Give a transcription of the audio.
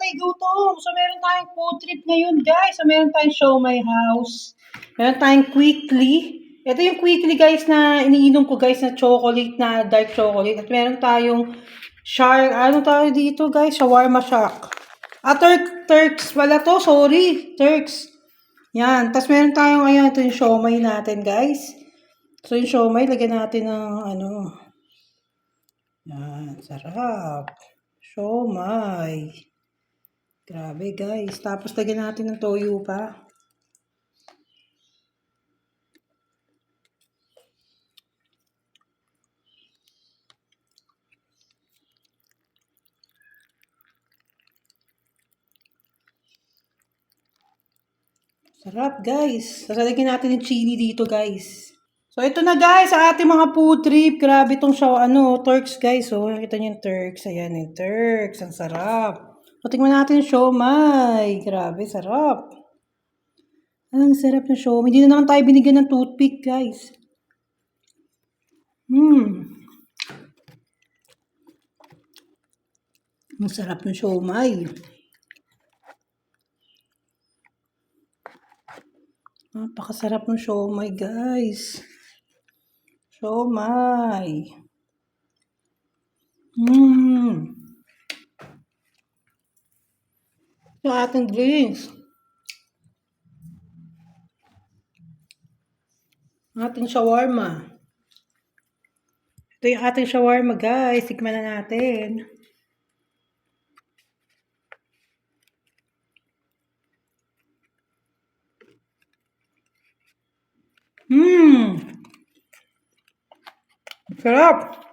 nakakamatay gutom. So, meron tayong food trip ngayon, guys. So, meron tayong show my house. Meron tayong quickly. Ito yung quickly, guys, na iniinom ko, guys, na chocolate, na dark chocolate. At meron tayong shark. Ano tayo dito, guys? Shawarma shark. Ah, Turk, Turks pala to. Sorry. Turks. Yan. Tapos meron tayong, ayan, ito yung siomay natin, guys. So, yung siomay, lagyan natin ng, ano, yan, sarap. Siomay. Grabe, guys. Tapos, lagyan natin ng toyo pa. Sarap, guys. Sasalagyan natin ng chili dito, guys. So, ito na, guys, sa ating mga food trip. Grabe itong show, ano, Turks, guys. So, nakita niyo yung Turks. Ayan, yung Turks. Ang sarap. So, tingnan natin yung siomay. Grabe, sarap. Ang sarap ng siomay. Hindi na naman tayo binigyan ng toothpick, guys. Hmm. Ang sarap ng siomay. Napakasarap ng siomay, guys. Siomay. Mmm. Yung ating drinks. Ating shawarma. Ito yung ating shawarma, guys. Tikman na natin. Mmm. Sarap.